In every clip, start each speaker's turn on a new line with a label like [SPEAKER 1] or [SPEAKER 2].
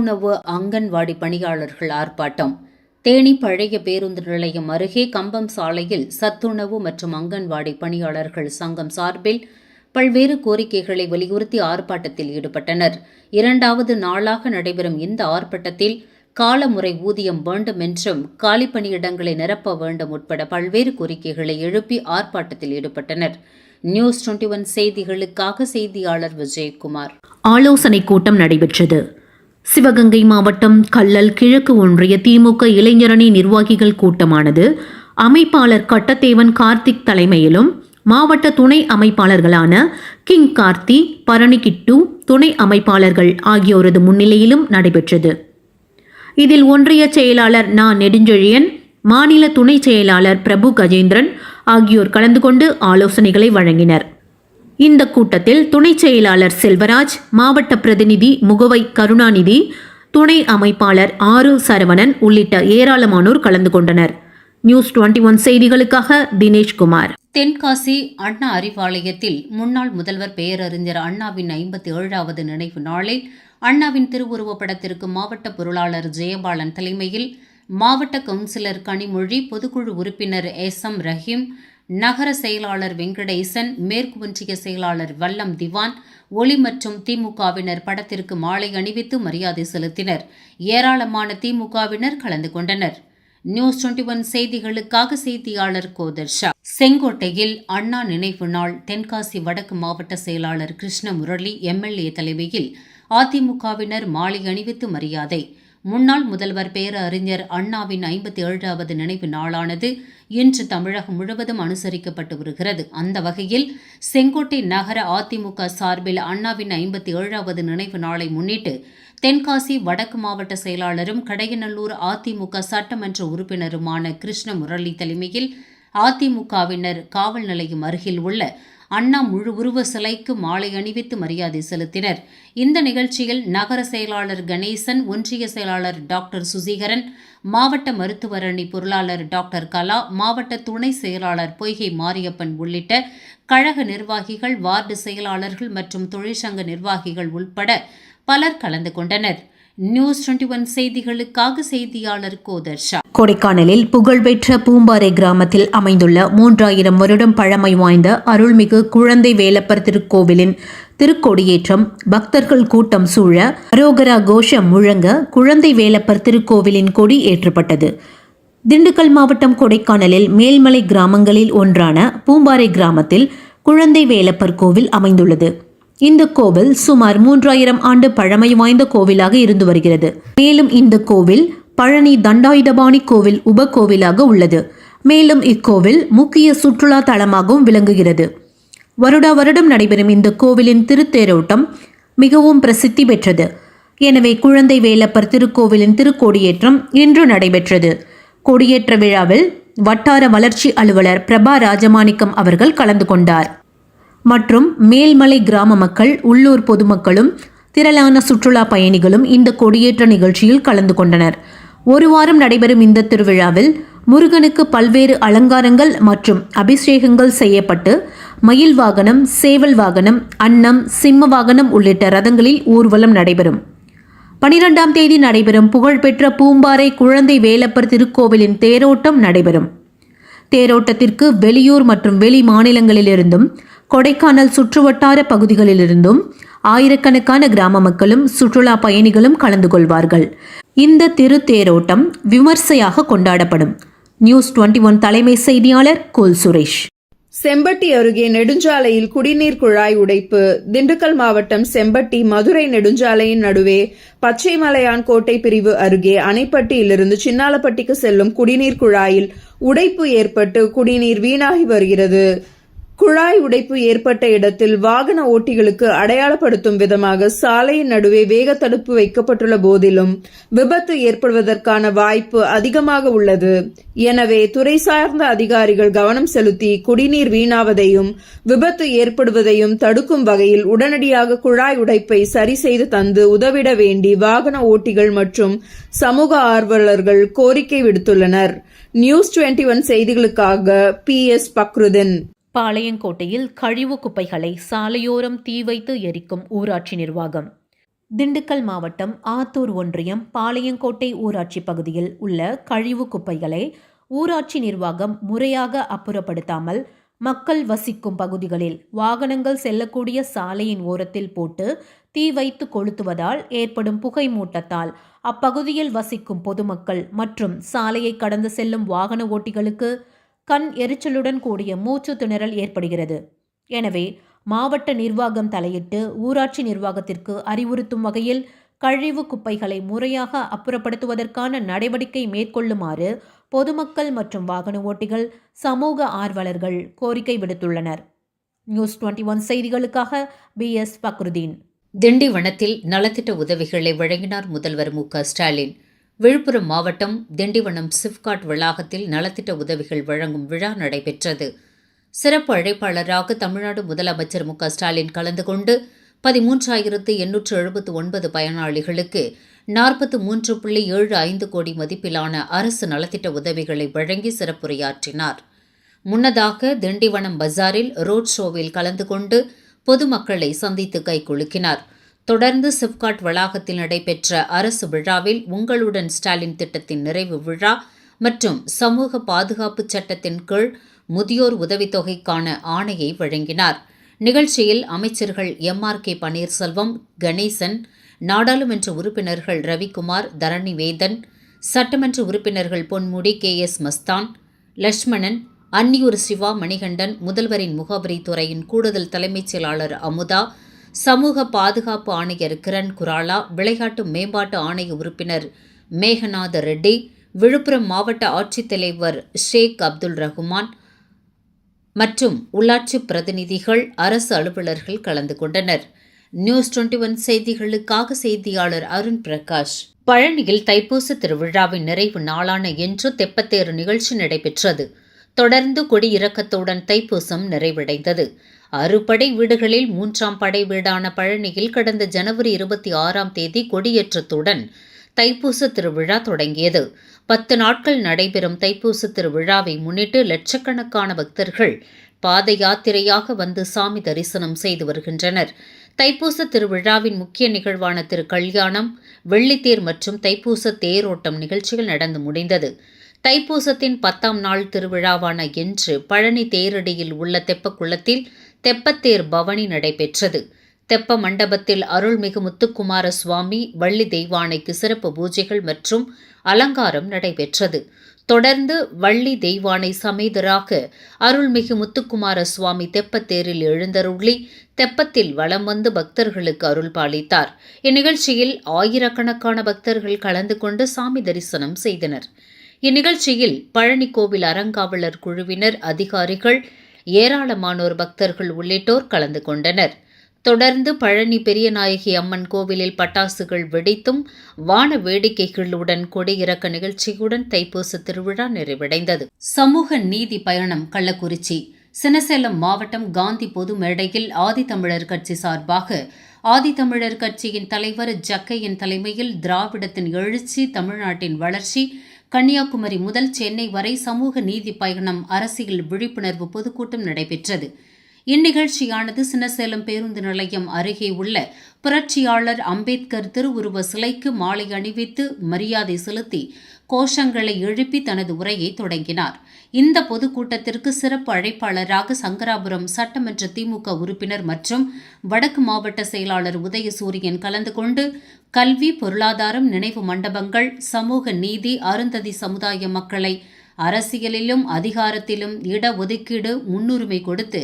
[SPEAKER 1] உணவு அங்கன்வாடி பணியாளர்கள் ஆர்ப்பாட்டம். தேனி பழைய பேருந்து நிலையம் அருகே கம்பம் சாலையில் சத்துணவு மற்றும் அங்கன்வாடி பணியாளர்கள் சங்கம் சார்பில் பல்வேறு கோரிக்கைகளை வலியுறுத்தி ஆர்ப்பாட்டத்தில் ஈடுபட்டனர். இரண்டாவது நாளாக நடைபெறும் இந்த ஆர்ப்பாட்டத்தில் காலமுறை ஊதியம் வேண்டும் என்றும் காலி பணியிடங்களை நிரப்ப வேண்டும் உட்பட பல்வேறு கோரிக்கைகளை எழுப்பி ஆர்ப்பாட்டத்தில் ஈடுபட்டனர். நியூஸ் டுவெண்டி ஒன் செய்திகளுக்காக செய்தியாளர் விஜயகுமார்.
[SPEAKER 2] ஆலோசனைக் கூட்டம் நடைபெற்றது. சிவகங்கை மாவட்டம் கல்லல் கிழக்கு ஒன்றிய திமுக இளைஞரணி நிர்வாகிகள் கூட்டமானது. அமைப்பாளர் கட்டத்தேவன் கார்த்திக் தலைமையிலும் மாவட்ட துணை அமைப்பாளர்களான கிங் கார்த்தி பரணி கிட்டு துணை அமைப்பாளர்கள் ஆகியோரது முன்னிலையிலும் நடைபெற்றது. இதில் ஒன்றிய செயலாளர் நா. நெடுஞ்செழியன் மாநில துணை செயலாளர் பிரபு கஜேந்திரன் ஆகியோர் கலந்து கொண்டு ஆலோசனைகளை வழங்கினர். இந்த கூட்டத்தில் துணை செயலாளர் செல்வராஜ் மாவட்ட பிரதிநிதி முகவை கருணாநிதி துணை அமைப்பாளர் ஆறு சரவணன் உள்ளிட்ட ஏராளமானோர் கலந்து கொண்டனர். நியூஸ் டுவெண்ட்டி ஒன் செய்திகளுக்காக தினேஷ்குமார்
[SPEAKER 1] தென்காசி அண்ணா அறிவாலயத்தில் முன்னாள் முதல்வர் பேரறிஞர் அண்ணாவின் ஐம்பத்தி ஏழாவது நினைவு நாளில் அண்ணாவின் திருவுருவப் படத்திற்கு மாவட்ட பொருளாளர் ஜெயபாலன் தலைமையில் மாவட்ட கவுன்சிலர் கனிமொழி பொதுக்குழு உறுப்பினர் எஸ் எம் ரஹீம் நகர செயலாளர் வெங்கடேசன் மேற்கு ஒன்றிய செயலாளர் வல்லம் திவான் ஒளி மற்றும் திமுகவினர் படத்திற்கு மாலை அணிவித்து மரியாதை செலுத்தினர். ஏராளமான திமுகவினர் கலந்து கொண்டனர். நியூஸ் டுவெண்டி ஒன் செய்திகளுக்காக செய்தியாளர் கோதர்ஷா செங்கோட்டையில் அண்ணா நினைவு நாள் தென்காசி வடக்கு மாவட்ட செயலாளர் கிருஷ்ண முரளி எம்எல்ஏ தலைமையில் அதிமுகவினர் மாலை அணிவித்து மரியாதை முன்னாள் முதல்வர் பேரறிஞர் அண்ணாவின் ஐம்பத்தி ஏழாவது நினைவு நாளானது இன்று தமிழகம் முழுவதும் அனுசரிக்கப்பட்டு வருகிறது. அந்த வகையில் செங்கோட்டை நகர அதிமுக சார்பில் அண்ணாவின் ஐம்பத்தி ஏழாவது நினைவு நாளை முன்னிட்டு தென்காசி வடக்கு மாவட்ட செயலாளரும் கடையநல்லூர் அதிமுக சட்டமன்ற உறுப்பினருமான கிருஷ்ண முரளி தலைமையில் அதிமுகவினர் காவல் நிலையம் அருகில் உள்ள அண்ணா முழு உருவ சிலைக்கு மாலை அணிவித்து மரியாதை செலுத்தினர். இந்த நிகழ்ச்சியில் நகர செயலாளர் கணேசன் ஒன்றிய செயலாளர் டாக்டர் சுசீகரன் மாவட்ட மருத்துவர் அணி பொருளாளர் டாக்டர் கலா மாவட்ட துணை செயலாளர் பொய்கை மாரியப்பன் உள்ளிட்ட கழக நிர்வாகிகள் வார்டு செயலாளர்கள் மற்றும் தொழிற்சங்க நிர்வாகிகள் உள்பட பலர் கலந்து கொண்டனர். நியூஸ் டுவெண்டி ஒன் செய்திகளுக்காக செய்தியாளர் கோதர்ஷா
[SPEAKER 2] கொடைக்கானலில் புகழ்பெற்ற பூம்பாறை கிராமத்தில் அமைந்துள்ள மூன்றாயிரம் வருடம் பழமை வாய்ந்த அருள்மிகு குழந்தை வேலப்பர் திருக்கோவிலின் திருக்கொடியேற்றம் பக்தர்கள் கூட்டம் சூழ அரோகரா கோஷம் முழங்க குழந்தை வேலப்பர் திருக்கோவிலின் கொடி ஏற்றப்பட்டது. திண்டுக்கல் மாவட்டம் கொடைக்கானலில் மேல்மலை கிராமங்களில் ஒன்றான பூம்பாறை கிராமத்தில் குழந்தை வேலப்பர் கோவில் அமைந்துள்ளது. இந்த கோவில் சுமார் மூன்றாயிரம் ஆண்டு பழமை வாய்ந்த கோவிலாக இருந்து வருகிறது. மேலும் இந்த கோவில் பழனி தண்டாயுதபாணி கோவில் உபகோவிலாக உள்ளது. மேலும் இக்கோவில் முக்கிய சுற்றுலா தலமாகவும் விளங்குகிறது. வருடா வருடம் நடைபெறும் இந்த கோவிலின் திருத்தேரோட்டம் மிகவும் பிரசித்தி பெற்றது. எனவே குழந்தை வேலப்பர் திருக்கோவிலின் திருக்கோடியேற்றம் இன்று நடைபெற்றது. கொடியேற்ற விழாவில் வட்டார வளர்ச்சி அலுவலர் பிரபா ராஜமாணிக்கம் அவர்கள் கலந்து கொண்டார். மற்றும் மேல்மலை கிராம மக்கள் உள்ளூர் பொதுமக்களும் திரளான சுற்றுலா பயணிகளும் இந்த கொடியேற்ற நிகழ்ச்சியில் கலந்து கொண்டனர். ஒரு வாரம் நடைபெறும் இந்த திருவிழாவில் முருகனுக்கு பல்வேறு அலங்காரங்கள் மற்றும் அபிஷேகங்கள் செய்யப்பட்டு மயில் வாகனம் சேவல் வாகனம் அன்னம் சிம்ம வாகனம் உள்ளிட்ட ரதங்களில் ஊர்வலம் நடைபெறும். பனிரெண்டாம் தேதி நடைபெறும் புகழ்பெற்ற பூம்பாறை குழந்தை வேலப்பர் திருக்கோவிலின் தேரோட்டம் நடைபெறும். தேரோட்டத்திற்கு வெளியூர் மற்றும் வெளி மாநிலங்களிலிருந்தும் கொடைக்கானல் சுற்றுவட்டார பகுதிகளிலிருந்தும் ஆயிரக்கணக்கான கிராம மக்களும் சுற்றுலா பயணிகளும் கலந்து கொள்வார்கள். இந்த திருத்தேரோட்டம் விமர்சையாக கொண்டாடப்படும். நியூஸ் டுவெண்ட்டி ஒன் தலைமை செய்தியாளர் கோல் சுரேஷ்.
[SPEAKER 3] செம்பட்டி அருகே நெடுஞ்சாலையில் குடிநீர் குழாய் உடைப்பு. திண்டுக்கல் மாவட்டம் செம்பட்டி மதுரை நெடுஞ்சாலையின் நடுவே பச்சைமலையான் கோட்டை பிரிவு அருகே அணைப்பட்டியிலிருந்து சின்னாலப்பட்டிக்கு செல்லும் குடிநீர் குழாயில் உடைப்பு ஏற்பட்டு குடிநீர் வீணாகி வருகிறது. குழாய் உடைப்பு ஏற்பட்ட இடத்தில் வாகன ஓட்டிகளுக்கு அடையாளப்படுத்தும் விதமாக சாலையின் நடுவே வேக தடுப்பு வைக்கப்பட்டுள்ள போதிலும் விபத்து ஏற்படுவதற்கான வாய்ப்பு அதிகமாக உள்ளது. எனவே துறை சார்ந்த அதிகாரிகள் கவனம் செலுத்தி குடிநீர் வீணாவதையும் விபத்து ஏற்படுவதையும் தடுக்கும் வகையில் உடனடியாக குழாய் உடைப்பை சரி செய்து தந்து உதவிட வேண்டி வாகன ஓட்டிகள் மற்றும் சமூக ஆர்வலர்கள் கோரிக்கை விடுத்துள்ளனர். நியூஸ் டுவெண்ட்டி ஒன் செய்திகளுக்காக பி எஸ் பக்ருதன்.
[SPEAKER 2] பாளையங்கோட்டையில் கழிவு குப்பைகளை சாலையோரம் தீ வைத்து எரிக்கும் ஊராட்சி நிர்வாகம். திண்டுக்கல் மாவட்டம் ஆத்தூர் ஒன்றியம் பாளையங்கோட்டை ஊராட்சி பகுதியில் உள்ள கழிவு குப்பைகளை ஊராட்சி நிர்வாகம் முறையாக அப்புறப்படுத்தாமல் மக்கள் வசிக்கும் பகுதிகளில் வாகனங்கள் செல்லக்கூடிய சாலையின் ஓரத்தில் போட்டு தீ வைத்து கொளுத்துவதால் ஏற்படும் புகை மூட்டத்தால் அப்பகுதியில் வசிக்கும் பொதுமக்கள் மற்றும் சாலையை கடந்து செல்லும் வாகன ஓட்டிகளுக்கு கண் எரிச்சலுடன் கூடிய மூச்சு திணறல் ஏற்படுகிறது. எனவே மாவட்ட நிர்வாகம் தலையிட்டு ஊராட்சி நிர்வாகத்திற்கு அறிவுறுத்தும் வகையில் கழிவு குப்பைகளை முறையாக அப்புறப்படுத்துவதற்கான நடவடிக்கை மேற்கொள்ளுமாறு பொதுமக்கள் மற்றும் வாகன ஓட்டிகள் சமூக ஆர்வலர்கள் கோரிக்கை விடுத்துள்ளனர். நியூஸ் டுவெண்ட்டி ஒன் செய்திகளுக்காக பி எஸ் பக்ருதீன்.
[SPEAKER 1] திண்டிவனத்தில் நலத்திட்ட உதவிகளை வழங்கினார் முதல்வர் மு க ஸ்டாலின். விழுப்புரம் மாவட்டம் திண்டிவனம் சிப்காட் வளாகத்தில் நலத்திட்ட உதவிகள் வழங்கும் விழா நடைபெற்றது. சிறப்பு அழைப்பாளராக தமிழ்நாடு முதலமைச்சர் மு ஸ்டாலின் கலந்து கொண்டு பதிமூன்றாயிரத்து எண்ணூற்று எழுபத்து ஒன்பது பயனாளிகளுக்கு நாற்பத்து மூன்று புள்ளி ஏழு ஐந்து கோடி மதிப்பிலான அரசு நலத்திட்ட உதவிகளை வழங்கி சிறப்புரையாற்றினார். முன்னதாக திண்டிவனம் பஜாரில் ரோட் ஷோவில் கலந்து கொண்டு பொதுமக்களை சந்தித்து கைகுலுக்கினார். தொடர்ந்து சிப்காட் வளாகத்தில் நடைபெற்ற அரசு விழாவில் உங்களுடன் ஸ்டாலின் திட்டத்தின் நிறைவு விழா மற்றும் சமூக பாதுகாப்பு சட்டத்தின் கீழ் முதியோர் உதவித்தொகைக்கான ஆணையை வழங்கினார். நிகழ்ச்சியில் அமைச்சர்கள் M. R. K. Panneerselvam Ganesan நாடாளுமன்ற உறுப்பினர்கள் ரவிக்குமார் தரணிவேதன் சட்டமன்ற உறுப்பினர்கள் பொன்முடி கே. எஸ். மஸ்தான் லட்சுமணன் அன்னியூர் சிவா மணிகண்டன் முதல்வரின் முகவரி துறையின் கூடுதல் தலைமைச் செயலாளர் அமுதா சமூக பாதுகாப்பு ஆணையர் கிரண் குராலா விளையாட்டு மேம்பாட்டு ஆணைய உறுப்பினர் மேகநாத ரெட்டி விழுப்புரம் மாவட்ட ஆட்சித்தலைவர் ஷேக் அப்துல் ரஹ்மான் மற்றும் உள்ளாட்சி பிரதிநிதிகள் அரசு அலுவலர்கள் கலந்து கொண்டனர். நியூஸ் டுவெண்ட்டி ஒன் செய்திகளுக்காக செய்தியாளர் அருண் பிரகாஷ். பழனியில் தைப்பூச திருவிழாவின் நிறைவு நாளான இன்று தெப்பத்தேறு நிகழ்ச்சி நடைபெற்றது. தொடர்ந்து கொடியிறக்கத்துடன் தைப்பூசம் நிறைவடைந்தது. அறுபடை வீடுகளில் மூன்றாம் படை வீடான பழனியில் கடந்த ஜனவரி இருபத்தி ஆறாம் தேதி கொடியேற்றத்துடன் தைப்பூச திருவிழா தொடங்கியது. பத்து நாட்கள் நடைபெறும் தைப்பூச திருவிழாவை முன்னிட்டு லட்சக்கணக்கான பக்தர்கள் பாத யாத்திரையாக வந்து சாமி தரிசனம் செய்து வருகின்றனர். தைப்பூச திருவிழாவின் முக்கிய நிகழ்வான திரு கல்யாணம் வெள்ளித்தேர் மற்றும் தைப்பூச தேரோட்டம் நிகழ்ச்சிகள் நடந்து முடிந்தது. தைப்பூசத்தின் பத்தாம் நாள் திருவிழாவான இன்று பழனி தேரடியில் உள்ள தெப்பக்குளத்தில் தெப்பத்தேர் பவனி நடைபெற்றது. தெப்ப மண்டபத்தில் அருள்மிகு முத்துக்குமார சுவாமி வள்ளி தெய்வானைக்கு சிறப்பு பூஜைகள் மற்றும் அலங்காரம் நடைபெற்றது. தொடர்ந்து வள்ளி தெய்வானை சமேதராக அருள்மிகு முத்துக்குமார சுவாமி தெப்பத்தேரில் எழுந்தருளி தெப்பத்தில் வலம் வந்து பக்தர்களுக்கு அருள் பாலித்தார். இந்நிகழ்ச்சியில் ஆயிரக்கணக்கான பக்தர்கள் கலந்து கொண்டு சாமி தரிசனம் செய்தனர். இந்நிகழ்ச்சியில் பழனி கோவில் அறங்காவலர் குழுவினர் அதிகாரிகள் ஏராளமானோர் பக்தர்கள் உள்ளிட்டோர் கலந்து கொண்டனர். தொடர்ந்து பழனி பெரியநாயகி அம்மன் கோவிலில் பட்டாசுகள் வெடித்தும் வான வேடிக்கைகளுடன் கொடியிறக்க நிகழ்ச்சியுடன் தைப்பூச திருவிழா நிறைவடைந்தது. சமூக நீதி பயணம் கள்ளக்குறிச்சி. சினசேலம் மாவட்டம் காந்தி பொது மேடையில் ஆதித்தமிழர் கட்சி சார்பாக ஆதித்தமிழர் கட்சியின் தலைவர் ஜக்கையின் தலைமையில் திராவிடத்தின் எழுச்சி தமிழ்நாட்டின் வளர்ச்சி கன்னியாகுமரி முதல் சென்னை வரை சமூக நீதி பயணம் அரசியல் விழிப்புணர்வு பொதுக்கூட்டம் நடைபெற்றது. இந்நிகழ்ச்சியானது சின்னசேலம் பேருந்து நிலையம் அருகே உள்ள புரட்சியாளர் அம்பேத்கர் திருவுருவ சிலைக்கு மாலை அணிவித்து மரியாதை செலுத்தி கோஷங்களை எழுப்பி தனது உரையை தொடங்கினார். இந்த பொதுக்கூட்டத்திற்கு சிறப்பு அழைப்பாளராக சங்கராபுரம் சட்டமன்ற திமுக உறுப்பினர் மற்றும் வடக்கு மாவட்ட செயலாளர் உதயசூரியன் கலந்து கொண்டு கல்வி பொருளாதாரம் நினைவு மண்டபங்கள் சமூக நீதி அருந்ததி சமுதாய மக்களை அரசியலிலும் அதிகாரத்திலும் இடஒதுக்கீடு முன்னுரிமை கொடுத்து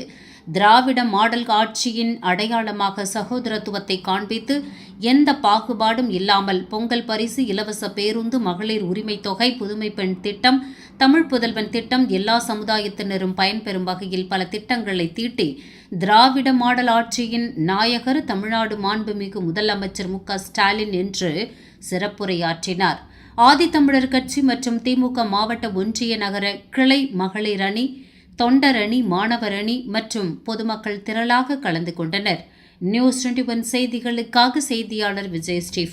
[SPEAKER 1] திராவிட மாடல் ஆட்சியின் அடையாளமாக சகோதரத்துவத்தை காண்பித்து எந்த பாகுபாடும் இல்லாமல் பொங்கல் பரிசு இலவச பேருந்து மகளிர் உரிமை தொகை புதுமை பெண் திட்டம் தமிழ் புதல்வன் திட்டம் எல்லா சமுதாயத்தினரும் பயன்பெறும் வகையில் பல திட்டங்களை தீட்டி திராவிட மாடல் ஆட்சியின் நாயகர் தமிழ்நாடு மாண்புமிகு முதலமைச்சர் மு ஸ்டாலின் என்று சிறப்புரையாற்றினார். ஆதித்தமிழர் கட்சி மற்றும் திமுக மாவட்ட ஒன்றிய நகர கிளை மகளிர் அணி தொண்டர் அணி மாணவர் அணி மற்றும் பொதுமக்கள் திரளாக கலந்து கொண்டனர். நியூஸ் டுவெண்டி ஒன் செய்திகளுக்காக செய்தியாளர் விஜய் ஸ்டீஃபன்